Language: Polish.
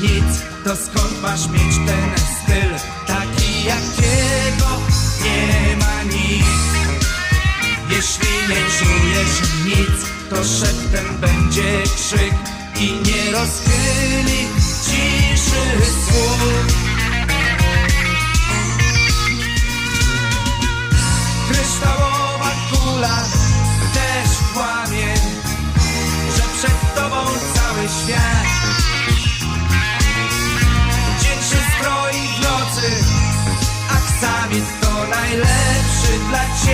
nic, to skąd masz mieć ten styl taki jakiego nie ma nic. Jeśli nie czujesz nic, to szeptem będzie krzyk i nie rozchyli ciszy słów. Kryształowa kula też kłamie, że przed tobą cały świat. najlepszy dla ciebie.